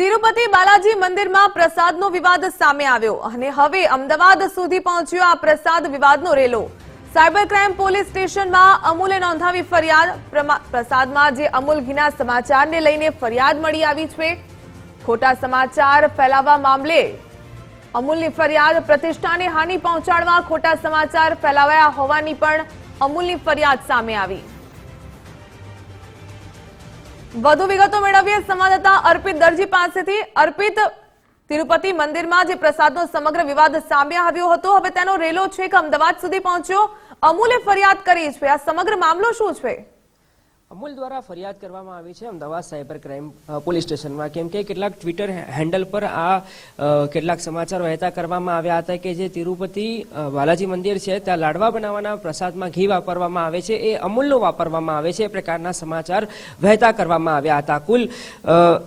તિરુપતિ બાલાજી મંદિરમાં પ્રસાદનો વિવાદ સામે આવ્યો અને હવે અમદાવાદ સુધી પહોંચ્યો આ પ્રસાદ વિવાદનો રેલો. સાયબર ક્રાઇમ પોલીસ સ્ટેશનમાં અમૂલે નોંધાવી ફરિયાદ. પ્રસાદમાં જે અમૂલ ઘીના સમાચારને લઈને ફરિયાદ મળી આવી છે. ખોટા સમાચાર ફેલાવવા મામલે અમૂલની ફરિયાદ પ્રતિષ્ઠાને હાનિ પહોંચાડવા ખોટા સમાચાર ફેલાવાયા હોવાની પણ અમૂલની ફરિયાદ સામે આવી. વધુ વિગતો મેળવીએ. સંવાદદાતા અર્પિત દરજી પાસેથી. અર્પિત, તિરુપતિ મંદિરમાં જે પ્રસાદનો સમગ્ર વિવાદ સામે આવ્યો હતો, હવે તેનો રેલો છે કે અમદાવાદ સુધી પહોંચ્યો. અમૂલે ફરિયાદ કરી છે. આ સમગ્ર મામલો શું છે? અમૂલ દ્વારા ફરિયાદ કરવામાં આવી છે અમદાવાદ સાયબર ક્રાઇમ પોલીસ સ્ટેશનમાં. કેમ કે કેટલાક ટ્વિટર હેન્ડલ પર આ કેટલાક સમાચાર વહેતા કરવામાં આવ્યા હતા કે જે તિરુપતિ બાલાજી મંદિર છે, ત્યાં લાડવા બનાવવાના પ્રસાદમાં ઘી વાપરવામાં આવે છે, એ અમૂલનો વાપરવામાં આવે છે, એ પ્રકારના સમાચાર વહેતા કરવામાં આવ્યા હતા. કુલ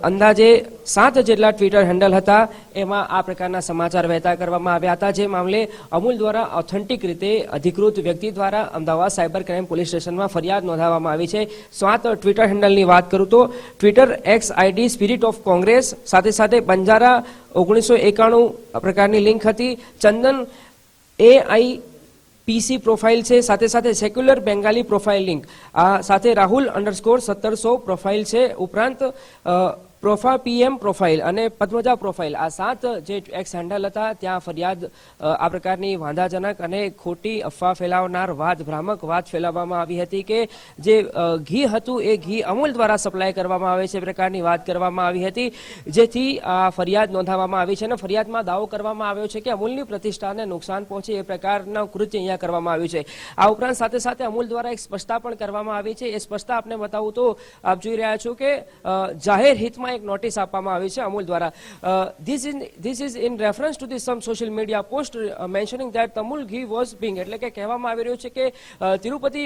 અંદાજે સાત જેટલા ટ્વિટર હેન્ડલ હતા, એમાં આ પ્રકારના સમાચાર વહેતા કરવામાં આવ્યા હતા. જે મામલે અમૂલ દ્વારા ઓથેન્ટિક રીતે અધિકૃત વ્યક્તિ દ્વારા અમદાવાદ સાયબર ક્રાઇમ પોલીસ સ્ટેશનમાં ફરિયાદ નોંધાવવામાં આવી છે. સાત ટ્વિટર હેન્ડલની વાત કરું તો Twitter X ID spirit of Congress સાથે સાથે બંજારા ઓગણીસો એકાણું પ્રકારની લિંક હતી. ચંદન એ આઈ પીસી પ્રોફાઇલ છે, સાથે સાથે સેક્યુલર બેંગાલી પ્રોફાઇલ લિંક આ સાથે રાહુલ અંડરસ્કોર સત્તરસો પ્રોફાઇલ છે. ઉપરાંત પ્રોફા પીએમ પ્રોફાઇલ અને પદ્મજા પ્રોફાઇલ, આ સાત જે એક્સ હેન્ડલ હતા, ત્યાં ફરિયાદ આ પ્રકારની વાંધાજનક અને ખોટી અફવા ફેલાવનાર વાત, ભ્રામક વાત ફેલાવવામાં આવી હતી કે જે ઘી હતું એ ઘી અમૂલ દ્વારા સપ્લાય કરવામાં આવે છે એ પ્રકારની વાત કરવામાં આવી હતી. જેથી આ ફરિયાદ નોંધાવવામાં આવી છે અને ફરિયાદમાં દાવો કરવામાં આવ્યો છે કે અમૂલની પ્રતિષ્ઠાને નુકસાન પહોંચે એ પ્રકારના કૃત્ય અહીંયા કરવામાં આવ્યું છે. આ ઉપરાંત સાથે સાથે અમૂલ દ્વારા એક સ્પષ્ટતા પણ કરવામાં આવી છે. એ સ્પષ્ટતા આપને બતાવું તો આપ જોઈ રહ્યા છો કે જાહેર હિતમાં એક નોટિસ આપવામાં આવી છે અમૂલ દ્વારા. This in this is in reference to the some social media post mentioning that તમુલ ghee was Bing એટલે કે કહેવામાં આવી રહ્યું છે કે તિરુપતિ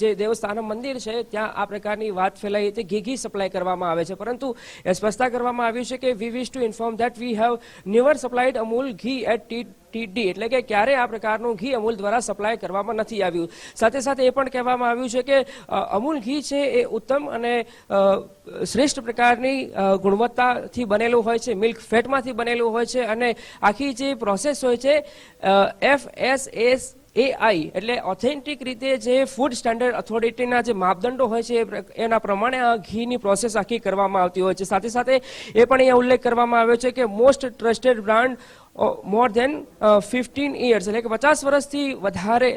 જે દેવસ્થાનમ મંદિર છે, ત્યાં આ પ્રકારની વાત ફેલાઈ હતી. ઘી ઘી સપ્લાય કરવામાં આવે છે. પરંતુ એ સ્પષ્ટતા કરવામાં આવ્યું છે કે we wish to inform that we have never supplied Amul ghee at T TD એટલે કે ક્યારે આ પ્રકારનું ઘી અમૂલ દ્વારા સપ્લાય કરવામાં નથી આવ્યું. સાથે સાથે એ પણ કહેવામાં આવ્યું છે કે અમૂલ ઘી છે એ ઉત્તમ અને શ્રેષ્ઠ પ્રકારની ગુણવત્તાથી બનેલું હોય છે મિલ્ક ફેટમાંથી બનેલું હોય છે અને આખી જે પ્રોસેસ હોય છે એફ એસ એસ એઆઈ એટલે ઓથેન્ટિક રીતે જે ફૂડ સ્ટાન્ડર્ડ ઓથોરિટીના જે માપદંડો હોય છે, એના પ્રમાણે આ ઘીની પ્રોસેસ આખી કરવામાં આવતી હોય છે. સાથે સાથે એ પણ અહીંયા ઉલ્લેખ કરવામાં આવ્યો છે કે most trusted brand more than fifteen years એટલે કે પચાસ વર્ષથી વધારે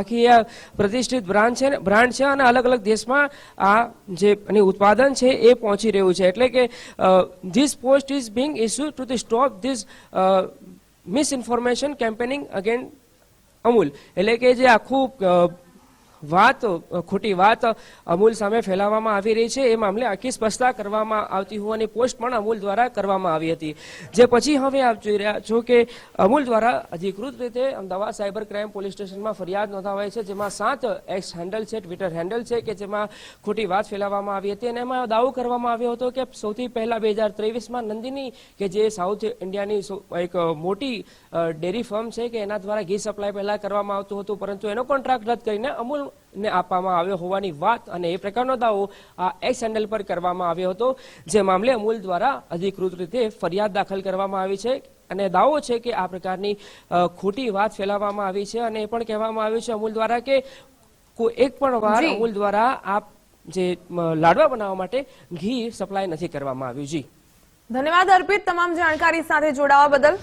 આખી આ પ્રતિષ્ઠિત બ્રાન્ડ છે બ્રાન્ડ છે અને અલગ અલગ દેશમાં આ જે એની ઉત્પાદન છે એ પહોંચી રહ્યું છે. એટલે કે this post is being issue to the stop this misinformation campaigning again Amul. એટલે કે જે આખું વાત, ખોટી વાત અમૂલ સામે ફેલાવવામાં આવી રહી છે. એ મામલે આખી સ્પષ્ટતા કરવામાં આવતી હોવાની પોસ્ટ પણ અમૂલ દ્વારા કરવામાં આવી હતી. જે પછી હવે આપ જોઈ રહ્યા છો કે અમૂલ દ્વારા અધિકૃત રીતે અમદાવાદ સાયબર ક્રાઇમ પોલીસ સ્ટેશનમાં ફરિયાદ નોંધાવાઈ છે. જેમાં સાત એક્સ હેન્ડલ છે ટ્વિટર હેન્ડલ છે કે જેમાં ખોટી વાત ફેલાવવામાં આવી હતી. અને એમાં દાવો કરવામાં આવ્યો હતો કે સૌથી પહેલા બે હજાર ત્રેવીસમાં નંદિની, કે જે સાઉથ ઇન્ડિયાની એક મોટી ડેરી ફર્મ છે કે એના દ્વારા ઘી સપ્લાય પહેલાં કરવામાં આવતું હતું. પરંતુ એનો કોન્ટ્રાક્ટ રદ કરીને અમૂલ ને આપવામાં આવ્યો હોવાની વાત અને એ પ્રકારનો દાવો આ એક્સ હેન્ડલ પર કરવામાં આવ્યો હતો. જે મામલે અમૂલ દ્વારા અધિકૃત રીતે ફરિયાદ દાખલ કરવામાં આવી છે અને દાવો છે કે આ પ્રકારની ખોટી વાત ફેલાવવામાં આવી છે અને એ પણ કહેવામાં આવ્યું છે અમૂલ દ્વારા કે કોઈ એક પણ વાર. અમૂલ દ્વારા આ જે લાડવા બનાવવા માટે ઘી સપ્લાય નથી કરવામાં આવ્યું. જી. ધન્યવાદ અર્પિત તમામ જાણકારી સાથે જોડાવા બદલ.